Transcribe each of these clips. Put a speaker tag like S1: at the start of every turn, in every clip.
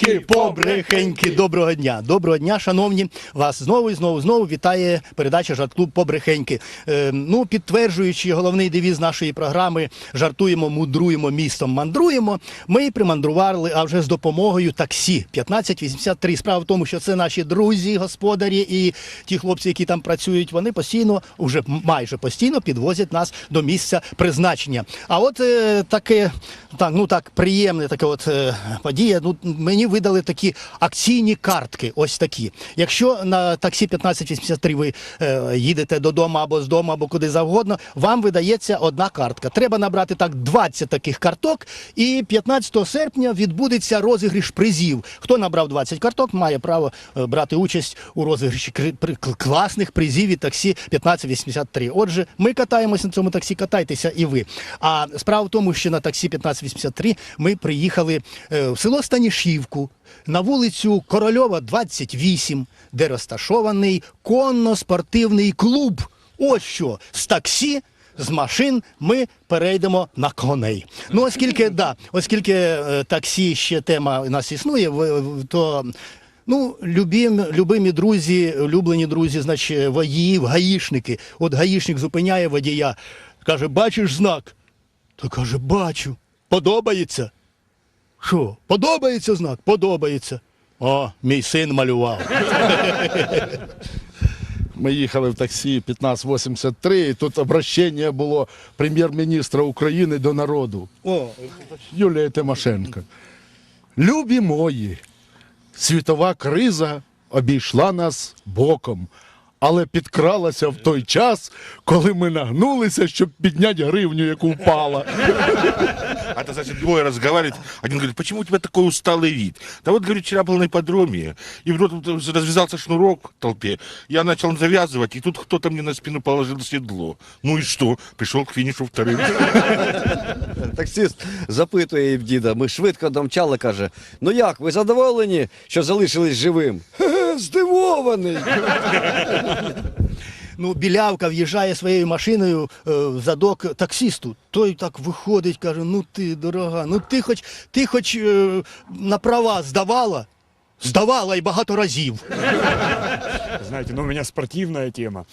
S1: Побрехеньки, побрехеньки. Доброго дня. Доброго дня, шановні. Вас знову і знову знову вітає передача Жарт-клуб Побрехеньки. Е, ну, підтверджуючи головний девіз нашої програми Жартуємо, мудруємо, містом мандруємо. Ми примандрували, а вже з допомогою таксі 1583. Справа в тому, що це наші друзі, господарі і ті хлопці, які там працюють, вони постійно, вже майже постійно підвозять нас до місця призначення. А от е, таке, так, ну так, приємне таке от е, подія. Ну, мені видали такі акційні картки. Ось такі. Якщо на таксі 1583 ви е, їдете додому або з дому, або куди завгодно, вам видається одна картка. Треба набрати так 20 таких карток, і 15 серпня відбудеться розіграш призів. Хто набрав 20 карток, має право е, брати участь у розіграші класних призів від таксі 1583. Отже, ми катаємося на цьому таксі, катайтеся і ви. А справа в тому, що на таксі 1583 ми приїхали е, в село Станішівку на вулицю Корольова, 28, де розташований конно-спортивний клуб. Ось що з таксі. З машин ми перейдемо на коней. Ну, оскільки да, оскільки е, таксі ще тема у нас існує, то ну, любим, любимі друзі, улюблені друзі, значить, водіїв, гаїшники. От гаїшник зупиняє водія, каже, бачиш знак? То каже, бачу. Подобається. Що? Подобається знак? Подобається. О, мій син малював.
S2: Ми їхали в таксі 1583, і тут обращення було прем'єр-міністра України до народу.
S1: О,
S2: Юлія Тимошенко. Любі мої, світова криза обійшла нас боком, але підкралася в той час, коли ми нагнулися, щоб підняти гривню, яку впала.
S3: А то, значит, двое разговаривают. Один говорит, почему у тебя такой усталый вид? Да вот, говорит, вчера был на ипподроме, и вдруг тут развязался шнурок в толпе. Я начал завязывать, и тут кто-то мне на спину положил седло. Ну и что? Пришел к финишу вторым.
S4: Таксист запитує в діда, ми швидко домчали, каже: Ну як, ви задоволені, що залишились живим? «Хе-хе, Здивований.
S1: Ну, білявка в'їжджає своєю машиною е, в задок таксісту. Той так виходить, каже: ну ти, дорога, ну ти хоч ти хоч е, на права здавала? Здавала і багато разів.
S5: Знаете, ну у меня спортивная тема.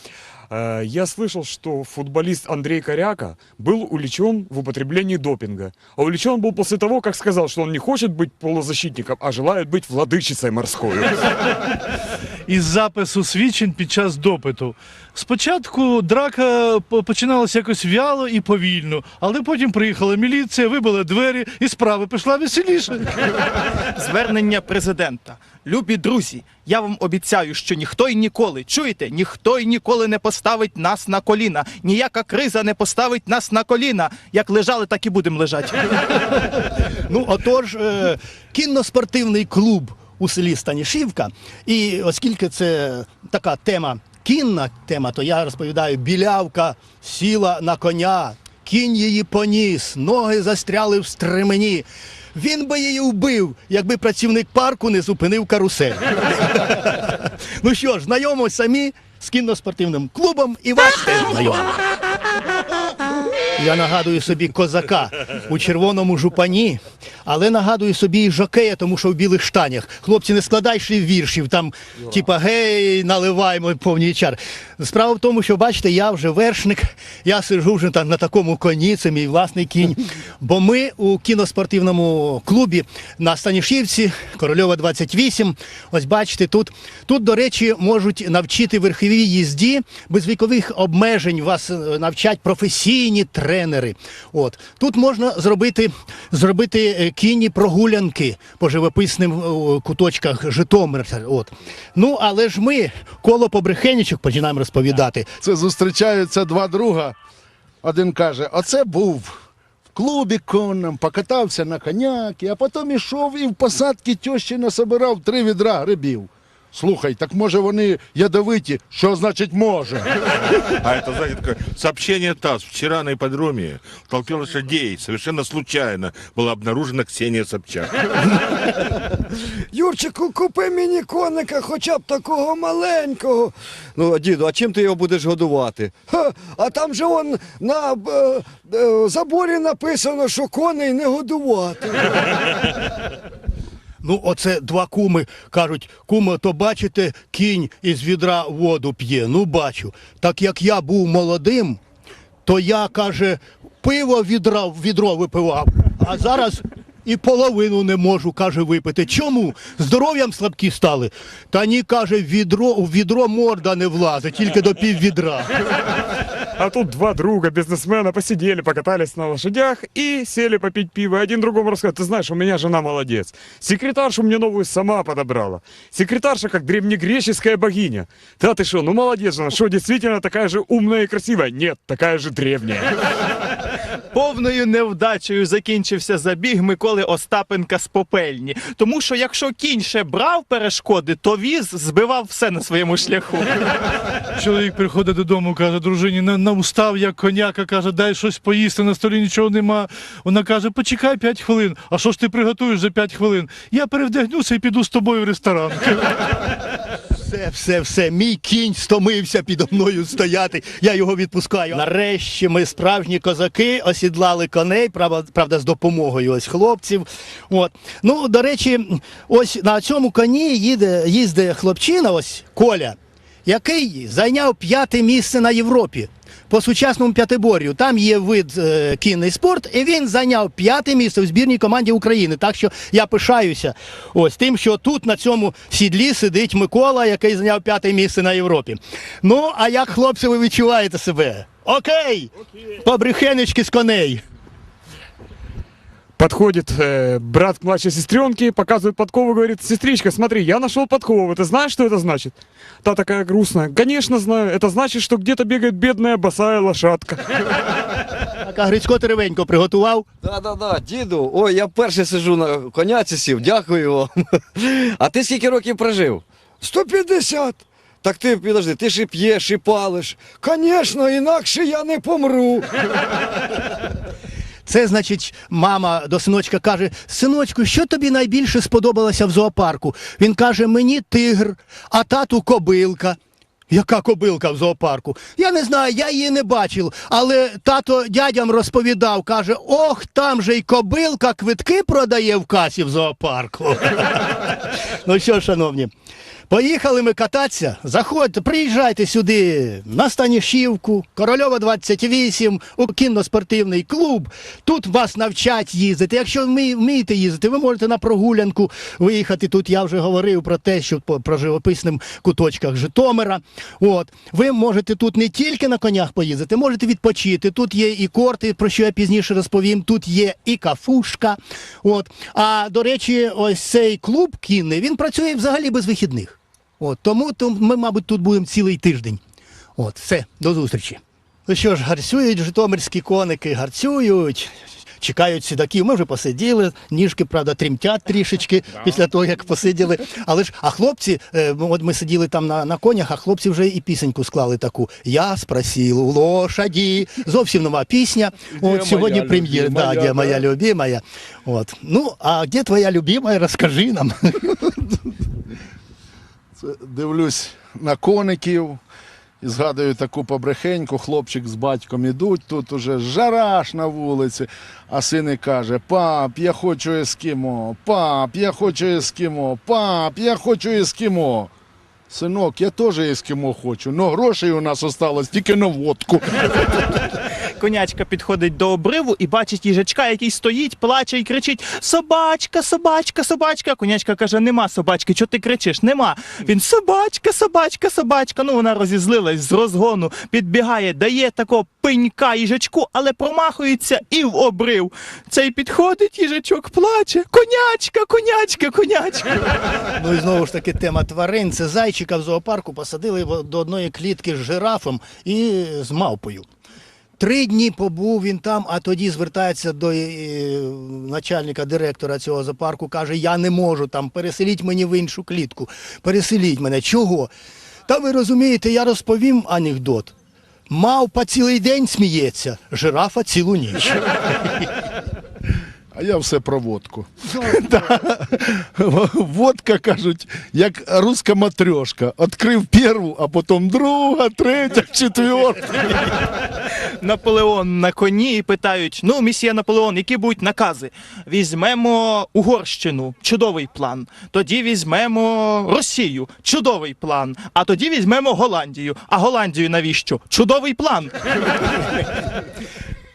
S5: Э, Я слышал, что футболист Андрей Коряка был увлечен в употреблении допинга. А увлечен был после того, как сказал, что он не хочет быть полузащитником, а желает быть владычицей морской.
S6: із запису свідчень під час допиту. Спочатку драка по- починалася якось вяло і повільно, але потім приїхала міліція, вибили двері і справа пішла веселіше.
S7: Звернення президента. Любі друзі, я вам обіцяю, що ніхто й ніколи, чуєте, ніхто й ніколи не поставить нас на коліна. Ніяка криза не поставить нас на коліна. Як лежали, так і будемо лежати.
S1: Ну, отож, е, кінно-спортивний клуб у селі Станішівка. І оскільки це така тема, кінна тема, то я розповідаю, білявка сіла на коня, кінь її поніс, ноги застряли в стремені. Він би її вбив, якби працівник парку не зупинив карусель. ну що ж, знайомо самі з кінно-спортивним клубом і вас теж. Я нагадую собі козака у червоному жупані, але нагадую собі і жокея, тому що в білих штанях. Хлопці, не складай шлів віршів, там, типа, гей, наливаємо повні чар. Справа в тому, що бачите, я вже вершник, я сиджу вже там на такому коні, це мій власний кінь. Бо ми у кіноспортивному клубі на Станішівці, Корольова 28. Ось бачите, тут, тут, до речі, можуть навчити верховій їзді без вікових обмежень. Вас е, навчать професійні тренери. От тут можна зробити, зробити е, кінні прогулянки по живописним е, куточках Житомира. От. Ну, але ж ми коло побрехенічок починаємо розповідати.
S2: Це зустрічаються два друга. Один каже: оце був клубі конном, покатався на коняки, а потім ішов і в посадки тещі насобирав три відра грибів. Слухай, так може вони ядовиті? Що значить може?
S3: А это, знаете, такое сообщение ТАСС. Вчера на ипподроме в толпе лошадей совершенно случайно была обнаружена Ксения Собчак.
S4: Юрчику, купи мені коника, хоча б такого маленького. Ну, діду, а чим ти його будеш годувати? Ха, а там же он на е, е, заборі написано, що коней не годувати.
S1: Ну, оце два куми кажуть, куме, то бачите, кінь із відра воду п'є. Ну, бачу. Так як я був молодим, то я, каже, пиво відра, відро випивав, а зараз і половину не можу, каже, випити. Чому? Здоров'ям слабкі стали. Та ні, каже, в відро, в відро морда не влазить, тільки до пів відра.
S5: А тут два друга бизнесмена посидели, покатались на лошадях и сели попить пиво. И Один другому рассказывает, ты знаешь, у меня жена молодец. Секретаршу мне новую сама подобрала. Секретарша как древнегреческая богиня. Да ты что, ну молодец жена, что действительно такая же умная и красивая? Нет, такая же древняя.
S7: Повною невдачею закінчився забіг Миколи Остапенка з попельні. Тому що якщо кінь ще брав перешкоди, то віз збивав все на своєму шляху.
S6: Чоловік приходить додому, каже, дружині, на, на устав як коняка, каже, дай щось поїсти, на столі нічого нема. Вона каже, почекай 5 хвилин. А що ж ти приготуєш за 5 хвилин? Я перевдягнуся і піду з тобою в ресторан.
S1: Все, все, все. Мій кінь стомився підо мною стояти. Я його відпускаю. Нарешті ми справжні козаки осідлали коней, правда, з допомогою ось хлопців. От. Ну, до речі, ось на цьому коні їде, їздить хлопчина, ось Коля, який зайняв п'яте місце на Європі. По сучасному п'ятибор'ю там є вид е, кінний спорт, і він зайняв п'яте місце в збірній команді України. Так що я пишаюся ось тим, що тут на цьому сідлі сидить Микола, який зайняв п'яте місце на Європі. Ну, а як хлопці, ви відчуваєте себе? Окей! Побрехенечки з коней.
S5: Подходит э, брат к младшей сестренке, показывает подкову, говорит, сестричка, смотри, я нашел подкову, ты знаешь, что это значит? Та такая грустная, конечно знаю, это значит, что где-то бегает бедная босая лошадка.
S1: Так, а Грицько Теревенько приготував.
S4: Да-да-да, діду, ой, я перший сижу на коняці сів, дякую вам. А ти скільки років прожив? 150. Так ти підожди, ти ж і п'єш, і палиш. Звісно, інакше я не помру.
S1: Це значить, мама до синочка каже: Синочку, що тобі найбільше сподобалося в зоопарку? Він каже: Мені тигр, а тату кобилка. Яка кобилка в зоопарку? Я не знаю, я її не бачив, але тато дядям розповідав, каже: ох, там же й кобилка квитки продає в касі в зоопарку. ну що, шановні, поїхали ми кататися. Заходьте, приїжджайте сюди на Станішівку, Корольова 28, у кінно-спортивний клуб. Тут вас навчать їздити. Якщо ви вмієте їздити, ви можете на прогулянку виїхати. Тут я вже говорив про те, що про живописним куточках Житомира. От ви можете тут не тільки на конях поїздити, можете відпочити. Тут є і корти, про що я пізніше розповім. Тут є і кафушка. От а до речі, ось цей клуб кінний він працює взагалі без вихідних. От тому то ми, мабуть, тут будемо цілий тиждень. От, все, до зустрічі. Ну що ж, гарцюють житомирські коники, гарцюють. Чекають сідаків, ми вже посиділи, ніжки, правда, тремтять трішечки після того, як посиділи. Але ж, а хлопці, е, от ми сиділи там на, на конях, а хлопці вже і пісеньку склали таку. Я спросив у лошаді. Зовсім нова пісня. От сьогодні прем'єр, да, де моя любимая. От. Ну, а де твоя любимая, розкажи нам.
S2: Дивлюсь на коників і згадую таку побрехеньку, хлопчик з батьком ідуть, тут уже жара ж на вулиці, а син каже: Пап, я хочу ескімо, пап, я хочу ескімо, пап, я хочу ескімо. Синок, я теж ескімо хочу, але грошей у нас осталось тільки на водку.
S7: Конячка підходить до обриву і бачить їжачка, який стоїть, плаче і кричить: Собачка, собачка, собачка. Конячка каже: Нема собачки, чого ти кричиш? Нема. Він собачка, собачка, собачка. Ну вона розізлилась з розгону, підбігає, дає такого пенька їжачку, але промахується і в обрив. Цей підходить, їжачок плаче. Конячка, конячка, конячка.
S1: Ну і знову ж таки тема тварин. Це зайчика в зоопарку посадили до одної клітки з жирафом і з мавпою. Три дні побув він там, а тоді звертається до е, начальника директора цього зоопарку, каже: Я не можу там, переселіть мені в іншу клітку. Переселіть мене. Чого? Та ви розумієте, я розповім анекдот. Мавпа цілий день сміється, жирафа цілу ніч.
S2: А я все про водку. Водка, кажуть, як руська матрьошка. Открив першу, а потім друга, третя, четверта.
S7: Наполеон на коні і питають: ну, місія Наполеон, які будуть накази? Візьмемо Угорщину, чудовий план. Тоді візьмемо Росію, чудовий план. А тоді візьмемо Голландію. А Голландію навіщо? Чудовий план.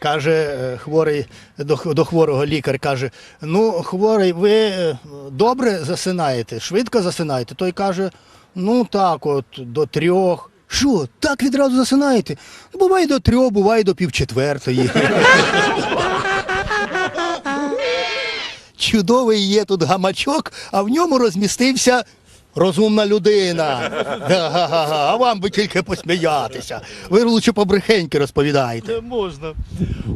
S1: Каже е, хворий до, до хворого лікар, каже: ну, хворий, ви е, добре засинаєте, швидко засинаєте. Той каже: ну так, от до трьох. Що, так відразу засинаєте? Ну, Буває до трьох, буває до півчетвертої. Чудовий є тут гамачок, а в ньому розмістився розумна людина. Га-га-га. А вам би тільки посміятися. Ви лучше побрехеньки розповідаєте.
S6: Не можна.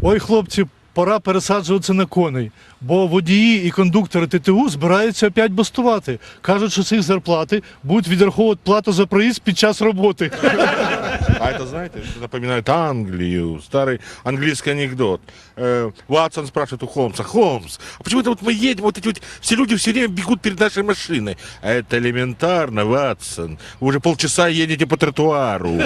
S6: Ой, хлопці, пора пересаджуватися на коней, бо водії і кондуктори ТТУ збираються опять бастувати. Кажуть, що з їх зарплати будуть відраховувати плату за проїзд під час роботи.
S3: А это, знаете, это напоминает Англию, старый английский анекдот. Э, Ватсон спрашивает у Холмса, Холмс, а почему это вот мы едем, вот эти вот все люди все время бегут перед нашей машиной? А это элементарно, Ватсон. Вы уже полчаса едете по тротуару.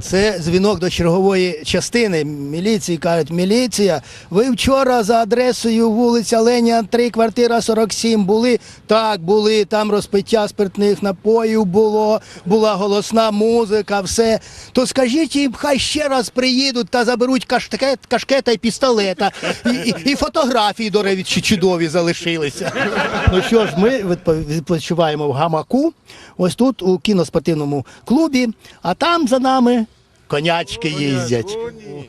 S1: Це дзвінок до чергової частини міліції. Кажуть, міліція, ви вчора за адресою вулиця Леніна 3, квартира 47 були? Так, були. Там розпиття спиртних напоїв було, була голосна музика, все. То скажіть їм, хай ще раз приїдуть та заберуть кашкет, кашкета і пістолета. І, і, і фотографії, до речі, чудові залишилися. Ну що ж, ми відпо- відпочиваємо в гамаку, ось тут у кіноспортивному клубі, а там за нами. Конячки їздять.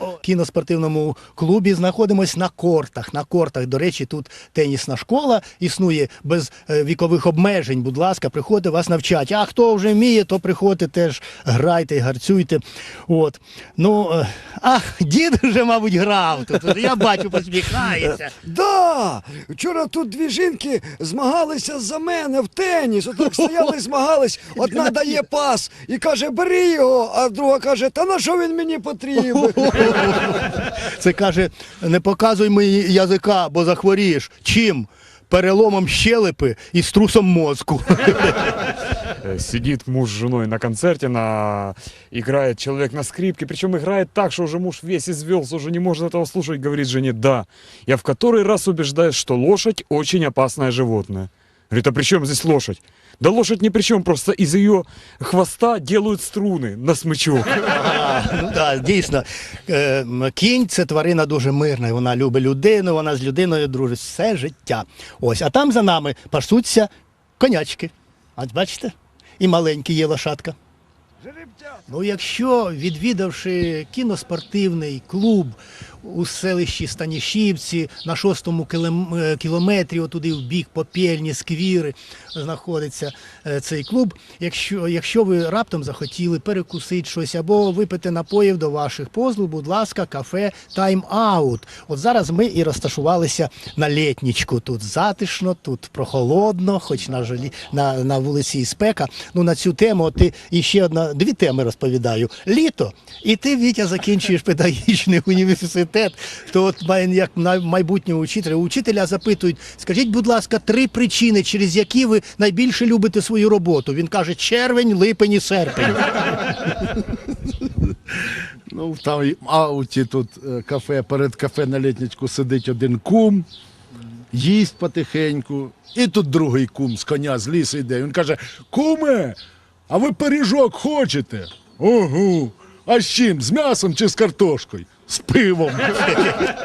S1: У кіноспортивному клубі знаходимось на кортах. На кортах, до речі, тут тенісна школа існує без е, вікових обмежень. Будь ласка, приходьте, вас навчать. А хто вже вміє, то приходьте теж грайте, гарцюйте. От. Ну, е, ах, дід вже, мабуть, грав тут. Я бачу, посміхається.
S4: Да! Вчора тут дві жінки змагалися за мене в теніс. Отак стояли, змагались. Одна дає пас і каже, бери його, а друга каже, та на що він мені потрібен?
S1: Це каже: не показуй мені язика, бо захворієш. Чим? Переломом щелепи і струсом мозку.
S5: Э, Сидит муж с женой на концерте, на... играет человек на скрипке, причем играет так, что уже муж весь извелся, уже не может этого слушать, говорит жене, да, я в который раз убеждаюсь, что лошадь очень опасное животное. Говорит, а при чем здесь лошадь? Да лошадь ни при чем, просто из ее хвоста делают струны на смычок.
S1: А, ну, да, дійсно, е, кінь це тварина дуже мирна. Вона любить людину, вона з людиною дружить все життя. Ось, а там за нами пасуться конячки. А бачите? І маленькі є лошадка. Ну, якщо відвідавши кіноспортивний клуб у селищі Станішівці на шостому е, кілометрі, отуди в бік Попельні, Сквіри, знаходиться е, цей клуб. Якщо, якщо ви раптом захотіли перекусити щось або випити напоїв до ваших позлів, будь ласка, кафе Out. От зараз ми і розташувалися на літнічку. Тут затишно, тут прохолодно, хоч на жалі на, на вулиці і спека. Ну на цю тему ти і ще одна дві теми розповідаю. Літо, і ти Вітя закінчуєш педагогічний університет. То от як майбутнього учителя, учителя запитують: скажіть, будь ласка, три причини, через які ви найбільше любите свою роботу. Він каже: червень, липень і серпень.
S2: Ну, там ауті тут е, кафе, перед кафе на літничку сидить один кум, їсть потихеньку. І тут другий кум з коня з лісу йде. Він каже: Куме, а ви пиріжок хочете? Угу. А з чим? З м'ясом чи з картошкою? З пивом.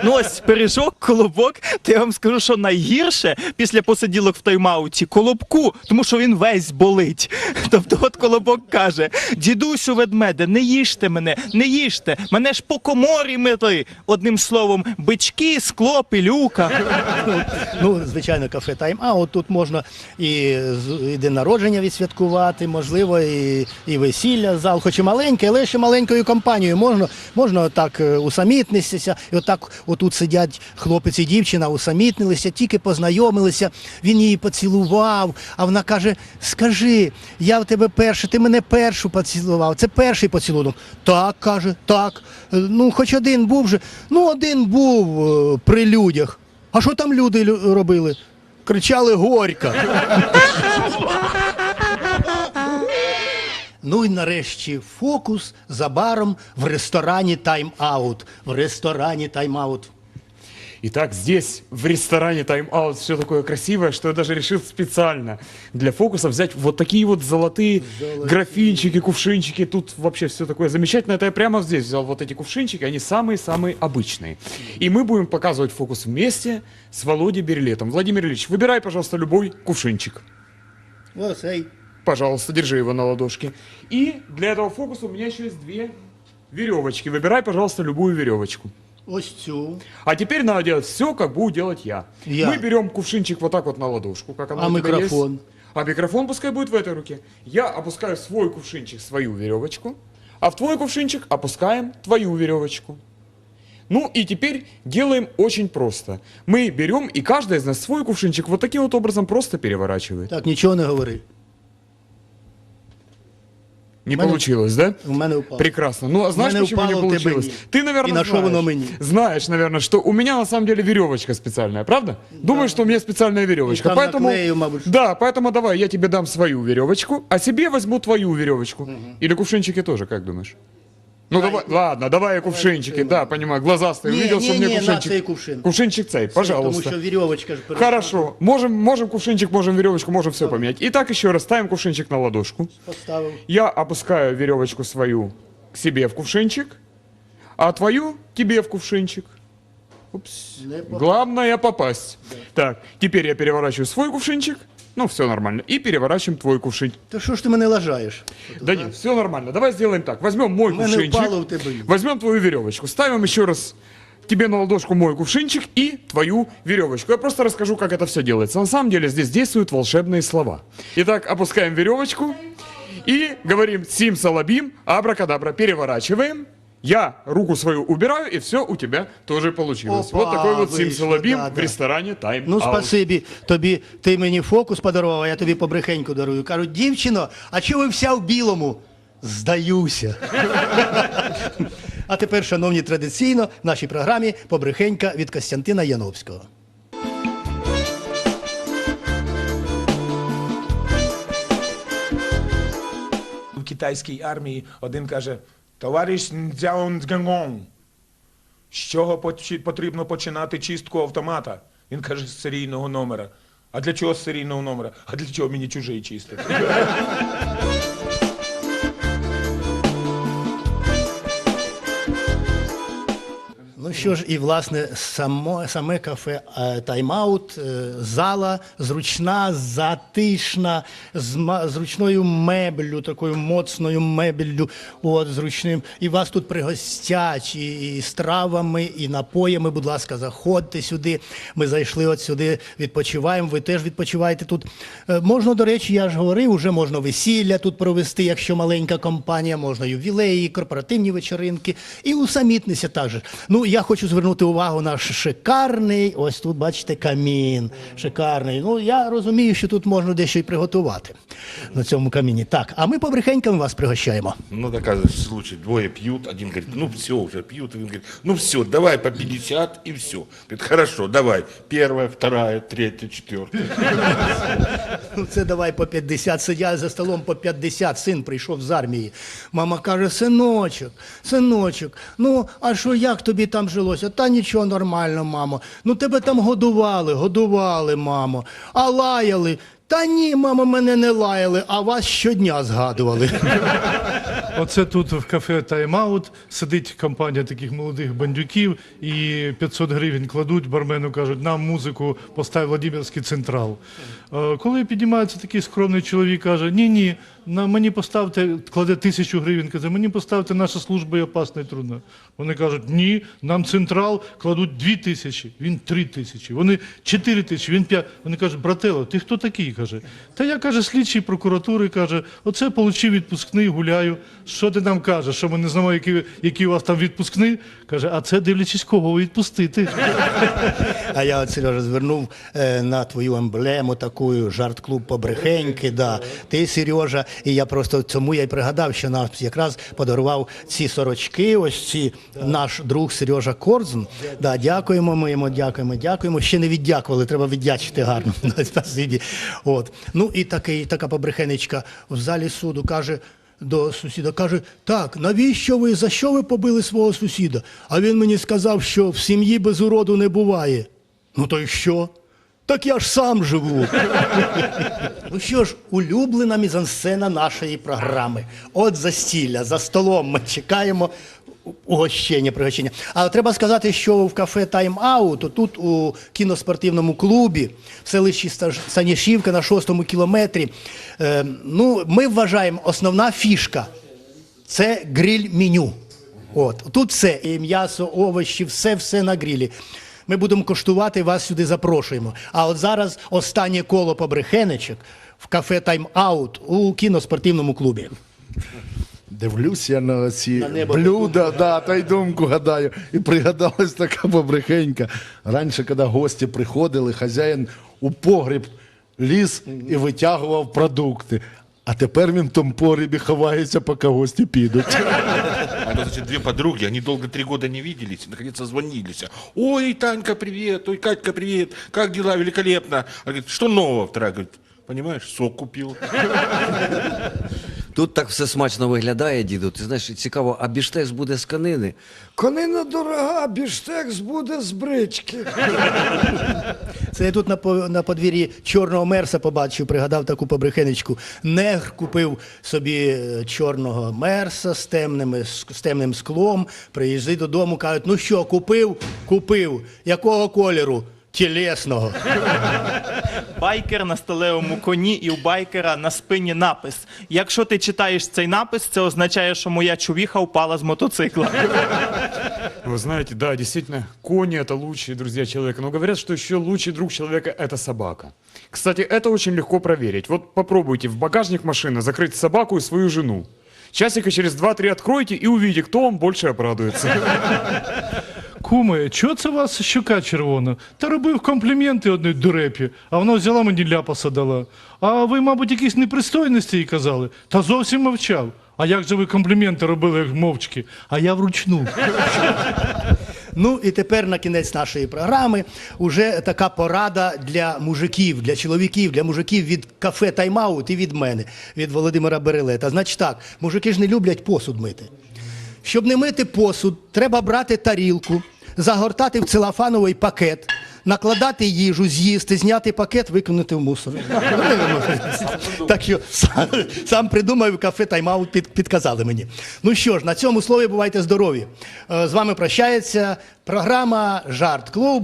S7: Ну ось пиріжок, колобок, то я вам скажу, що найгірше після посиділок в тайм-ауті колобку, тому що він весь болить. Тобто, от колобок каже: дідусю ведмеде, не їжте мене, не їжте, мене ж по коморі мити. Одним словом, бички, скло, пилюка.
S1: Ну, звичайно, кафе Тайм. А от тут можна і, і день народження відсвяткувати, можливо, і, і весілля, зал, хоч і маленький, але ще маленькою компанією. Можна, можна отак е, усамітнитися. І отак отут сидять хлопець і дівчина, усамітнилися, тільки познайомилися. Він її поцілував, а вона каже: Скажи, я в тебе перший, ти мене першу поцілував. Це перший поцілунок. Так, каже, так. Е, Ну, хоч один був же. Ну, один був е, при людях. А що там люди лю- робили? Кричали горька. ну і нарешті фокус за баром в ресторані тайм-аут. В ресторані тайм-аут.
S5: Итак, здесь, в ресторане Time Out, все такое красивое, что я даже решил специально для фокуса взять вот такие вот золотые графинчики, кувшинчики. Тут вообще все такое замечательное. Это я прямо здесь взял вот эти кувшинчики, они самые-самые обычные. И мы будем показывать фокус вместе с Володей Берлетом. Владимир Ильич, выбирай, пожалуйста, любой кувшинчик.
S1: Ось ей.
S5: Пожалуйста, держи его на ладошке. И для этого фокуса у меня еще есть две веревочки. Выбирай, пожалуйста, любую веревочку.
S1: Ось цю.
S5: А теперь надо делать все, как буду делать я.
S1: Я.
S5: Мы берем кувшинчик вот так вот на ладошку, как оно
S1: А
S5: у тебя
S1: микрофон?
S5: есть. А микрофон пускай будет в этой руке. Я опускаю в свой кувшинчик свою веревочку, а в твой кувшинчик опускаем твою веревочку. Ну и теперь делаем очень просто. Мы берем и каждый из нас свой кувшинчик вот таким вот образом просто переворачивает.
S1: Так, нічого не говори.
S5: Не
S1: Мене-
S5: получилось, да?
S1: У мене впало.
S5: Прекрасно. Ну, а знаешь,
S1: мене
S5: почему не
S1: впало в тебе
S5: получилось?
S1: ні.
S5: Ты, наверное,
S1: І на що
S5: знаешь.
S1: воно мені?
S5: Знаешь, наверное, что у меня на самом деле веревочка специальная, правда? Думаешь, что у меня специальная веревочка.
S1: И там
S5: поэтому,
S1: наклею, мабуть.
S5: да, поэтому давай, я тебе дам свою веревочку, а себе возьму твою веревочку. Или кувшинчики тоже, как думаешь? Ну давай, ладно, давай кувшинчики, да, понимаю, глазастый,
S1: Ні,
S5: увидел,
S1: ні,
S5: что мне
S1: ні, на
S5: кувшинчик.
S1: цей кувшин.
S5: Кувшинчик цей,
S1: Тому
S5: пожалуйста.
S1: що вірьовочка ж перейшла.
S5: Хорошо, можем, можем кувшинчик, можем веревочку, можем все поменять. Итак, еще раз ставим кувшинчик на ладошку.
S1: Поставив.
S5: Я опускаю веревочку свою к себе в кувшинчик, а твою тебе в кувшинчик. Упс.
S1: Не поп-
S5: Главное попасть. Так, теперь я переворачиваю свой кувшинчик. ну, все нормально. И переворачиваем твой кувшинчик.
S1: То що ж ти мене лажаєш?
S5: Да нет, все нормально. Давай сделаем так. Возьмем мой
S1: мене
S5: кувшинчик.
S1: впало в тебе.
S5: Возьмем твою веревочку. Ставим еще раз тебе на ладошку мой кувшинчик и твою веревочку. Я просто расскажу, как это все делается. На самом деле здесь действуют волшебные слова. Итак, опускаем веревочку и говорим «Сим салабим, абракадабра». Переворачиваем. Я руку свою убираю, и все у тебя тоже получилось.
S1: Опа,
S5: вот такой вот сим
S1: вышло,
S5: салабим
S1: да,
S5: в
S1: да.
S5: ресторане Time
S1: Ну,
S5: Out.
S1: спасибі тобі. Ти мені фокус подарував, а я тобі побрехеньку дарую. Кажуть, дівчино, а чого ви вся в білому? Здаюся. а тепер, шановні, традиційно в нашій програмі побрехенька від Костянтина Яновського.
S8: в китайській армії один каже: Товариш Цзяонцгангон, з чого потрібно починати чистку автомата? Він каже, з серійного номера. А для чого з серійного номера? А для чого мені чужий чистити?
S1: Ну що ж, і власне само, саме кафе е, тайм-аут, е, зала зручна, затишна, з зручною мебелью, такою моцною мебелью, от, зручним. І вас тут пригостять і, і стравами, і напоями. Будь ласка, заходьте сюди. Ми зайшли от сюди, відпочиваємо. Ви теж відпочиваєте тут. Е, Можна, до речі, я ж говорив, вже можна весілля тут провести, якщо маленька компанія, можна ювілеї, корпоративні вечоринки і усамітнися також. Ну, я хочу звернути увагу на шикарний, ось тут бачите, камін. Шикарний. Ну, я розумію, що тут можна дещо й приготувати на цьому каміні. Так, а ми побрехеньками вас пригощаємо.
S3: Ну, оказывается, случай, двое пьют, один говорит, ну все, уже пьют, один говорит, ну все, давай по 50 и все. Говорит, хорошо, давай, первая, вторая, третья, четвертая.
S1: Ну, це давай по 50, сидять за столом по 50, син прийшов з армії. Мама каже, синочок, синочок, ну а що як тобі там жилося? Та нічого нормально, мамо. Ну тебе там годували, годували, мамо. А лаяли. Та ні, мама, мене не лаяли, а вас щодня згадували.
S6: Оце тут в кафе Тайм-аут сидить компанія таких молодих бандюків і 500 гривень кладуть, бармену кажуть, нам музику постав Владимирський централ. Е, Коли піднімається такий скромний чоловік, каже, ні, ні, на мені поставте, кладе тисячу гривень, каже, мені поставте наша служба і опасна і трудна. Вони кажуть, ні, нам централ кладуть дві тисячі, він три тисячі, вони чотири тисячі, він п'ять. Вони кажуть, брателло, ти хто такий? каже. Та я каже, слідчий прокуратури каже, оце получив відпускний, гуляю. Що ти нам кажеш? Що ми не знаємо, який, який у вас там відпускний? Каже, а це дивлячись, кого відпустити.
S1: А я от Сережа звернув е, на твою емблему таку жарт-клуб побрехеньки. Да. Ти, Сережа, і я просто цьому я й пригадав, що нам якраз подарував ці сорочки. Ось ці наш друг Сережа Корзун. Да, дякуємо ми йому, дякуємо, дякуємо. Ще не віддякували, треба віддячити гарно. Спасибі. От. Ну і такий, така побрехенечка в залі суду каже. До сусіда каже: так, навіщо ви за що ви побили свого сусіда? А він мені сказав, що в сім'ї без уроду не буває. Ну то й що? Так я ж сам живу. ну що ж, улюблена мізансцена нашої програми. От застілля, за столом ми чекаємо угощення, пригощення. Але треба сказати, що в кафе Тайм-аут, тут у кіноспортивному клубі в селищі Станішівка на шостому кілометрі, е, ну, ми вважаємо, основна фішка це гриль-меню. От тут все, і м'ясо, овочі, все, все на грилі. Ми будемо коштувати, вас сюди запрошуємо. А от зараз останнє коло побрехенечок в кафе Тайм-аут у кіноспортивному клубі.
S2: Дивлюсь я на ці
S1: На
S2: блюда, да, та й думку гадаю. І пригадалась така побрехенька. Раніше, коли гості приходили, хазяїн у погріб ліз і витягував продукти. А тепер він в тому погрібі ховається, поки гості підуть.
S3: А то, значит, две подруги, они долго три года не виделись, и, наконец созвонились. Ой, Танька, привет, ой, Катька, привет, как дела, великолепно. Она говорит, что нового? Вторая говорит, понимаешь, сок купил.
S4: Тут так все смачно виглядає, діду. Ти знаєш, цікаво, а біштекс буде з канини? Канина дорога, біштекс буде з брички.
S1: Це я тут на, по- на подвір'ї чорного мерса побачив, пригадав таку побрехенечку. Негр купив собі е, чорного мерса з, темними, з темним склом. Приїжджай додому, кажуть, ну що, купив? Купив. Якого кольору? Тілесного.
S7: Байкер на сталевому коні і у байкера на спині напис. Якщо ти читаєш цей напис, це означає, що моя чувіха впала з мотоцикла.
S5: Вы знаете, да, действительно, кони это лучшие друзья человека. Но говорят, что еще лучший друг человека это собака. Кстати, это очень легко проверить. Вот попробуйте в багажник машины закрыть собаку и свою жену. Часика через 2-3 откройте и увидите, кто вам больше обрадуется.
S6: Куме, чого це у вас щука червона? Та робив компліменти одній дурепі, а вона взяла мені ляпаса дала. А ви, мабуть, якісь непристойності їй казали? Та зовсім мовчав. А як же ви компліменти робили як мовчки? А я вручну.
S1: Ну і тепер на кінець нашої програми уже така порада для мужиків, для чоловіків, для мужиків від кафе Тайм-аут і від мене, від Володимира Берелета. Значить так, мужики ж не люблять посуд мити. Щоб не мити посуд, треба брати тарілку, загортати в целофановий пакет, накладати їжу, з'їсти, зняти пакет, викинути в мусор. Так що сам, сам придумав кафе тайм-аут під, підказали мені. Ну що ж, на цьому слові бувайте здорові. Е, З вами прощається програма Жарт Клуб.